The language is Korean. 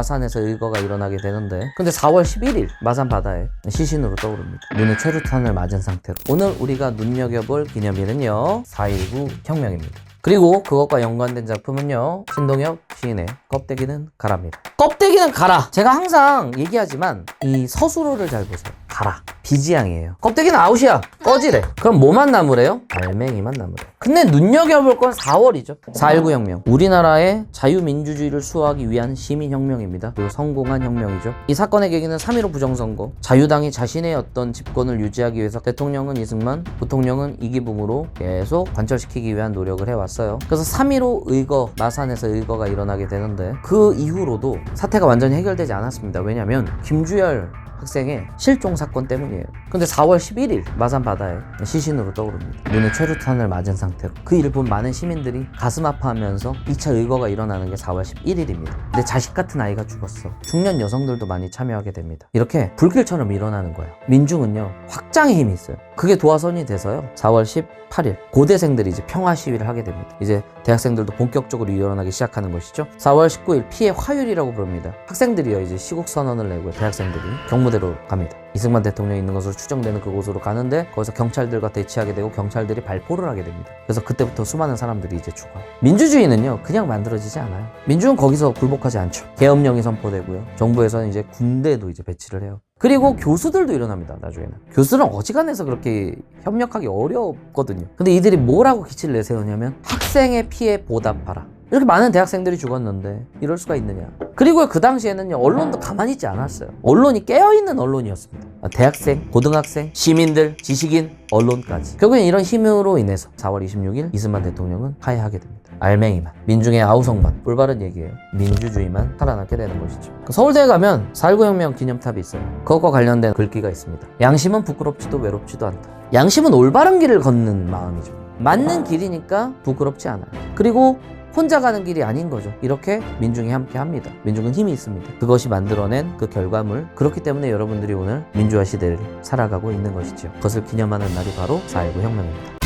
마산에서 일거가 일어나게 되는데 근데 4월 11일 마산 바다에 시신으로 떠오릅니다. 눈에 최루탄을 맞은 상태로 오늘 우리가 눈여겨볼 기념일은요 4.19 혁명입니다. 그리고 그것과 연관된 작품은요 신동엽 시인의 껍데기는 가라입니다. 껍데기는 가라. 제가 항상 얘기하지만 이 서술어를 잘 보세요. 가라. 비지양이에요. 껍데기는 아웃이야. 꺼지래. 그럼 뭐만 남으래요? 알맹이만 남으래. 근데 눈여겨볼 건 4월이죠. 4.19 혁명. 우리나라의 자유민주주의를 수호하기 위한 시민혁명입니다. 그리고 성공한 혁명이죠. 이 사건의 계기는 3.15 부정선거. 자유당이 자신의 어떤 집권을 유지하기 위해서 대통령은 이승만, 부통령은 이기붕으로 계속 관철시키기 위한 노력을 해왔어요. 그래서 3.15 의거, 마산에서 의거가 일어나게 되는데 그 이후로도 사태가 완전히 해결되지 않았습니다. 왜냐면 김주열 학생의 실종 사건 때문이에요. 근데 4월 11일 마산 바다에 시신으로 떠오릅니다. 눈에 최루탄을 맞은 상태로 그 일을 본 많은 시민들이 가슴 아파하면서 2차 의거가 일어나는 게 4월 11일입니다. 내 자식 같은 아이가 죽었어. 중년 여성들도 많이 참여하게 됩니다. 이렇게 불길처럼 일어나는 거예요. 민중은요 확장의 힘이 있어요. 그게 도화선이 돼서요 4월 18일 고대생들이 이제 평화 시위를 하게 됩니다. 이제 대학생들도 본격적으로 일어나기 시작하는 것이죠. 4월 19일 피해 화요일이라고 부릅니다. 학생들이요 이제 시국 선언을 내고요 대학생들이 경무대로 갑니다. 이승만 대통령이 있는 것으로 추정되는 그곳으로 가는데 거기서 경찰들과 대치하게 되고 경찰들이 발포를 하게 됩니다. 그래서 그때부터 수많은 사람들이 이제 죽어요. 민주주의는요 그냥 만들어지지 않아요. 민중은 거기서 굴복하지 않죠. 계엄령이 선포되고요. 정부에서는 이제 군대도 이제 배치를 해요. 그리고 교수들도 일어납니다. 나중에는 교수는 어지간해서 그렇게 협력하기 어렵거든요. 근데 이들이 뭐라고 기치를 내세우냐면 학생의 피해 보답하라. 이렇게 많은 대학생들이 죽었는데 이럴 수가 있느냐. 그리고 그 당시에는요 언론도 가만히 있지 않았어요. 언론이 깨어있는 언론이었습니다. 아, 대학생, 고등학생, 시민들, 지식인, 언론까지. 결국엔 이런 힘으로 인해서 4월 26일 이승만 대통령은 하해하게 됩니다. 알맹이만, 민중의 아우성만, 올바른 얘기예요. 민주주의만 살아남게 되는 것이죠. 그 서울대에 가면 4.19 혁명 기념탑이 있어요. 그것과 관련된 글귀가 있습니다. 양심은 부끄럽지도 외롭지도 않다. 양심은 올바른 길을 걷는 마음이죠. 맞는 길이니까 부끄럽지 않아요. 그리고 혼자 가는 길이 아닌 거죠. 이렇게 민중이 함께 합니다. 민중은 힘이 있습니다. 그것이 만들어낸 그 결과물. 그렇기 때문에 여러분들이 오늘 민주화 시대를 살아가고 있는 것이죠. 그것을 기념하는 날이 바로 4.19 혁명입니다.